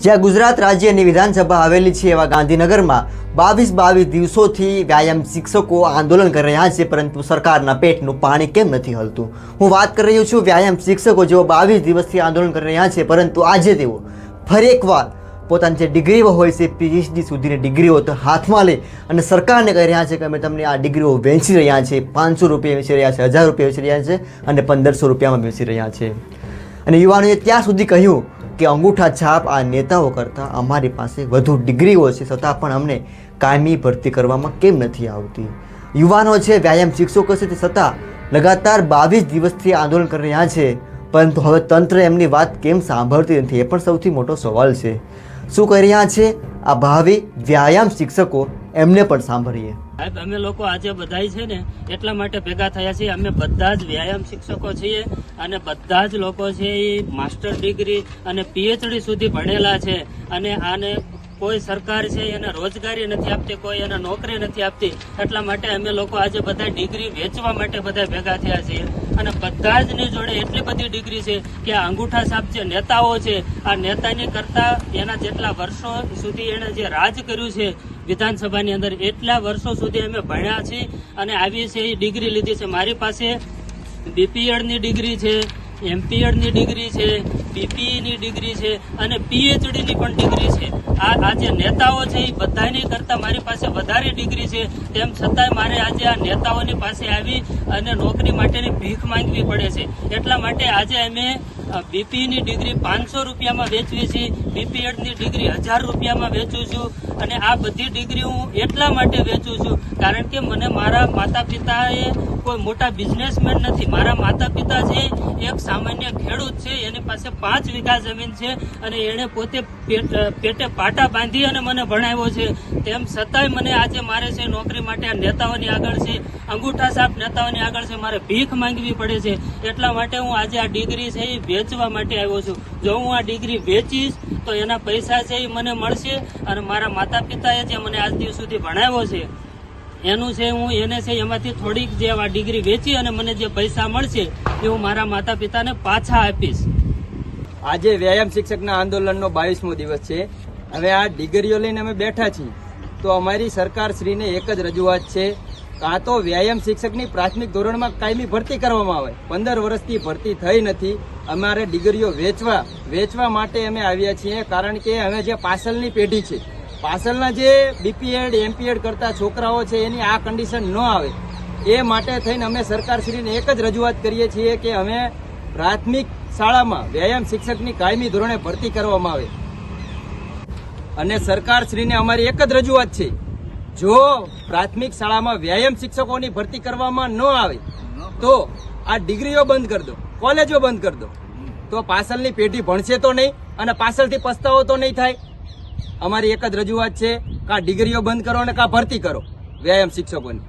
જ્યાં ગુજરાત રાજ્યની વિધાનસભા આવેલી છે એવા ગાંધીનગરમાં બાવીસ બાવીસ દિવસોથી વ્યાયામ શિક્ષકો આંદોલન કરી રહ્યા છે, પરંતુ સરકારના પેટનું પાણી કેમ નથી હલતું? હું વાત કરી રહ્યો છું વ્યાયામ શિક્ષકો જેઓ બાવીસ દિવસથી આંદોલન કરી રહ્યા છે, પરંતુ આજે તેઓ ફરી એકવાર પોતાની જે ડિગ્રીઓ હોય છે પીએચડી સુધીની ડિગ્રીઓ તો હાથમાં લે અને સરકારને કહી રહ્યા છે કે અમે તમને આ ડિગ્રીઓ વેચી રહ્યા છે, પાંચસો રૂપિયા વેચી રહ્યા છે, હજાર રૂપિયા વેચી રહ્યા છે અને પંદરસો રૂપિયામાં વેચી રહ્યા છે. અને યુવાનોએ ત્યાં સુધી કહ્યું કે અંગૂઠા છાપ આ નેતાઓ કરતાં અમારી પાસે વધુ ડિગ્રીઓ છે છતાં પણ અમને કાયમી ભરતી કરવામાં કેમ નથી આવતી? યુવાનો છે, વ્યાયામ શિક્ષકો છે, તે છતાં લગાતાર બાવીસ દિવસથી આંદોલન કરી રહ્યા છે. પરંતુ હવે તંત્ર એમની વાત કેમ સાંભળતી નથી એ પણ સૌથી મોટો સવાલ છે. શું કહી રહ્યા છે? આ ભાવિ વ્યાયામ શિક્ષકો એમને પણ સાંભળીએ. સાહેબ, અમે લોકો આજે બધાય છે ને એટલા માટે ભેગા થયા છીએ. અમે બધા જ વ્યાયામ શિક્ષકો છીએ અને બધા જ લોકો છે એ માસ્ટર ડિગ્રી અને પીએચડી સુધી ભણેલા છે. અને આને કોઈ સરકાર છે, એને રોજગારી નથી આપતી, કોઈ એને નોકરી નથી આપતી, એટલા માટે અમે લોકો આજે બધા ડિગ્રી વેચવા માટે બધા ભેગા થયા છીએ. અને બધા જ જોડે એટલી બધી ડિગ્રી છે કે આ અંગૂઠા સાહેબ જે નેતાઓ છે, આ નેતાની કરતા એના જેટલા વર્ષો સુધી એણે જે રાજ કર્યું છે વિધાનસભાની અંદર, એટલા વર્ષો સુધી અમે ભણ્યા છીએ અને આવી છે એ ડિગ્રી લીધી છે. મારી પાસે બીપીએડની ડિગ્રી છે એમપીએડની ડિગ્રી છે બીપીઈ ની ડિગ્રી છે અને પીએચડી ની પણ ડિગ્રી છે. આ આજે નેતાઓ છે એ બધાની કરતા મારી પાસે વધારે ડિગ્રી છે. તેમ છતાંય મારે આજે આ નેતાઓની પાસે આવી અને નોકરી માટેની ભીખ માંગવી પડે છે. એટલા માટે આજે અમે બીપીની ડિગ્રી પાંચસો રૂપિયામાં વેચવી છે. બીપીએડની ડિગ્રી હજાર રૂપિયામાં વેચું છું. અને આ બધી ડિગ્રી હું એટલા માટે વેચું છું કારણ કે મને મારા માતા પિતાએ કોઈ મોટા બિઝનેસમેન નથી. મારા માતા પિતા છે એક સામાન્ય ખેડૂત છે, એની પાસે પાંચ વીઘા જમીન છે અને એણે પોતે પેટ- પેટે બાંધી અને મને ભણાવ્યો છે. તેમ છતાંય મને આજે મારે છે નોકરી માટે આ નેતાઓની આગળ છે. અંગૂઠા સાહેબ નેતાઓની આગળ છે, મારે ભીખ માંગવી પડે છે. એટલા માટે હું આજે આ ડિગ્રી છે એ વેચવા માટે આવ્યો છું. જો હું આ ડિગ્રી વેચીશ, તો એના પૈસા છે એ મને મળશે અને મારા માતા પિતાએ જે મને આજ દિવસ સુધી ભણાવ્યો છે એનું છે હું, એને છે એમાંથી થોડીક જે આ ડિગ્રી વેચી અને મને જે પૈસા મળશે એ હું મારા માતા પિતાને પાછા આપીશ. આજે વ્યાયામ શિક્ષકના આંદોલનનો બાવીસમો દિવસ છે. હવે આ ડિગ્રીઓ લઈને અમે બેઠા છીએ. તો અમારી સરકાર શ્રીને એક જ રજૂઆત છે. કાં તો વ્યાયામ શિક્ષકની પ્રાથમિક ધોરણમાં કાયમી ભરતી કરવામાં આવે. પંદર વર્ષથી ભરતી થઈ નથી. અમારે ડિગ્રીઓ વેચવા વેચવા માટે અમે આવ્યા છીએ. કારણ કે અમે જે પાછળની પેઢી છે પાછળના જે બીપીએડ એમપીએડ કરતા છોકરાઓ છે, એની આ કન્ડિશન ન આવે. એ માટે થઈને અમે સરકારશ્રીને એક જ રજૂઆત કરીએ છીએ કે અમે પ્રાથમિક શાળામાં વ્યાયામ શિક્ષકની કાયમી ધોરણે ભરતી કરવામાં આવે. અને સરકારશ્રીને અમારી એક જ રજૂઆત છે. જો પ્રાથમિક શાળામાં વ્યાયામ શિક્ષકોની ભરતી કરવામાં ન આવે, તો આ ડિગ્રીઓ બંધ કરી દો, કોલેજો બંધ કરી દો. તો પાછળની પેઢી ભણશે તો નહીં અને પાછળથી પસ્તાવો તો નહીં થાય. અમારી એક જ રજૂઆત છે કાં ડિગ્રીઓ બંધ કરો અને કાં ભરતી કરો. વ્યાયામ શિક્ષકોની.